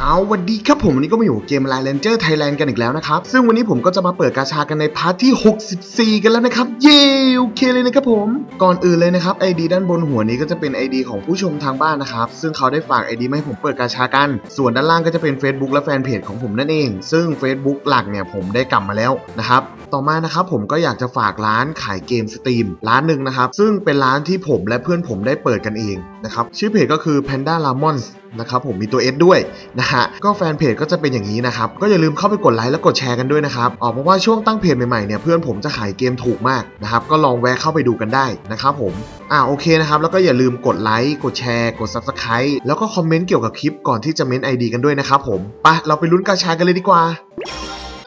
สวัสดีครับผมวันนี้ก็มาอยู่เกม Line Ranger Thailand กันอีกแล้วนะครับ ซึ่งวันนี้ผมก็จะมาเปิดกาชากันในพาร์ทที่ 64 กันแล้วนะครับ เย้โอเคเลยนะครับผม ก่อนอื่นเลยนะครับ ID ด้านบนหัวนี้ก็จะเป็น ID ของผู้ชมทางบ้านนะครับ ซึ่งเขาได้ฝาก ID มาให้ผมเปิดกาชากัน ส่วนด้านล่างก็จะเป็น Facebook และแฟนเพจของผมนั่นเอง ซึ่ง Facebook หลักเนี่ยผมได้กลับมาแล้วนะครับต่อมานะครับผมก็อยากจะฝากร้านขายเกมสตรีมร้านหนึ่งนะครับซึ่งเป็นร้านที่ผมและเพื่อนผมได้เปิดกันเองนะครับชื่อเพจก็คือ Panda Lamons นะครับผมมีตัว S ด้วยนะฮะก็แฟนเพจก็จะเป็นอย่างนี้นะครับก็อย่าลืมเข้าไปกดไลค์และกดแชร์กันด้วยนะครับออกเพราะว่าช่วงตั้งเพจใหม่ๆเนี่ยเพื่อนผมจะขายเกมถูกมากนะครับก็ลองแวะเข้าไปดูกันได้นะครับผมอ่าโอเคนะครับแล้วก็อย่าลืมกดไลค์กดแชร์กด Subscribe แล้วก็คอมเมนต์เกี่ยวกับคลิปก่อนที่จะเม้นไอดีกันด้วยนะครับผมไปเราไปลุ้นกาชากันเลยดีกว่า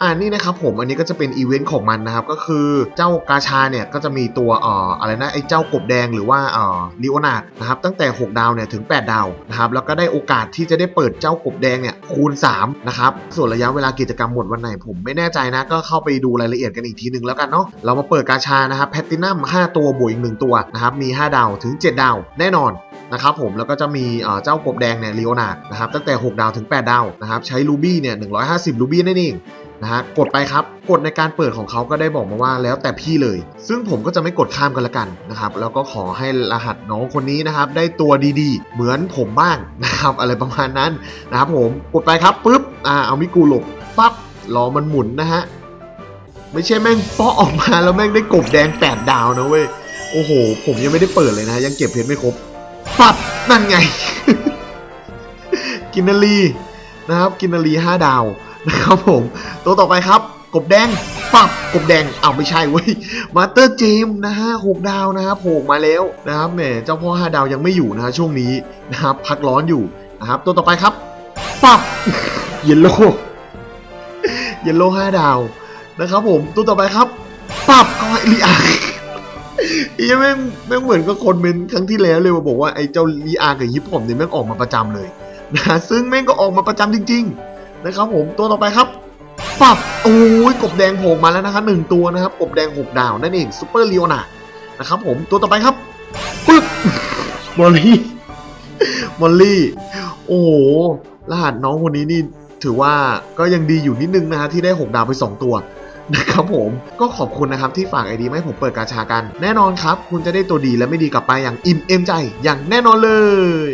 อ่านี่นะครับผมอันนี้ก็จะเป็นอีเวนต์ของมันนะครับก็คือเจ้ากาชาเนี่ยก็จะมีตัวเอ่ออะไรนะไอ้เจ้ากบแดงหรือว่าเอ่อลิโอนาดนะครับตั้งแต่ 6 ดาวเนี่ยถึง 8 ดาวนะครับแล้วก็ได้โอกาสที่จะได้เปิดเจ้ากบแดงเนี่ยคูณ3นะครับส่วนระยะเวลากิจกรรมหมดวันไหนผมไม่แน่ใจนะก็เข้าไปดูรายละเอียดกันอีกทีหนึ่งแล้วกันเนาะเรามาเปิดกาชานะครับแพตตินัม5ตัวบวกอีก1ตัวนะครับมี 5 ดาวถึง 7 ดาวแน่นอนนะครับผมแล้วก็จะมีเจ้ากบแดงเนี่ยลีโอนาดนะครับตั้งแต่ 6 ดาวถึง 8 ดาวนะครับใช้รูบี้เนี่ย150รูบี้นั่นเอง นะฮะกดไปครับกดในการเปิดของเขาก็ได้บอกมาว่าแล้วแต่พี่เลย ซึ่งผมก็จะไม่กดข้ามกันละกันนะครับแล้วก็ขอให้รหัสน้องคนนี้นะครับ ได้ตัวดีๆ เหมือนผมบ้างนะครับอะไรประมาณนั้นนะครับผมกดไปครับปุ๊บอ่าเอามิกูหลบปั๊บรอมันหมุนนะฮะไม่ใช่แม่งเปาะออกมาแล้วแม่งได้กบแดงแปดดาวนะเว้ยโอ้โห ผมยังไม่ได้เปิดเลยนะยังเก็บเพชรไม่ครบปั๊บนั่นไง กินนารีนะครับกินนารีห้าดาว นะครับผม ตัวต่อไปครับ กบแดงปับกบแดงอ้าวไม่ใช่เว้ยมาสเตอร์เจมนะฮะหกดาวนะครับโผล่มาแล้วนะครับแหมเจ้าพ่อห้าดาวยังไม่อยู่นะฮะช่วงนี้นะครับพักร้อนอยู่นะครับ ตัวต่อไปครับปับเยลโล่เยลโล่ห้าดาวนะครับผมตัวต่อไปครับปับก็ลีอาอีแม่งแม่งเหมือนกับคนเมนครั้งที่แล้วเลยมาบอกว่าไอ้เจ้าลีอากับฮิปผมเนี่ยแม่งออกมาประจำเลยนะซึ่งแม่งก็ออกมาประจำจริง ๆ นะครับผมตัวต่อไปครับปับโอ้ยกบแดงโผล่มาแล้วนะครับหนึ่งตัวนะครับกบแดงหกดาวนั่นเองซูเปอร์ลีโอนานะครับผมตัวต่อไปครับปึ๊บมอลลี่มอลลี่ โอ้โหรหัสน้องคนนี้นี่ถือว่าก็ยังดีอยู่นิดนึงนะฮะที่ได้6ดาวไป 2 ตัวนะครับผมก็ขอบคุณนะครับที่ฝากไอดีมาให้ผมเปิดกาชากัน แน่นอนครับ คุณจะได้ตัวดีและไม่ดีกลับไปอย่างอิ่มเอมใจอย่างแน่นอนเลย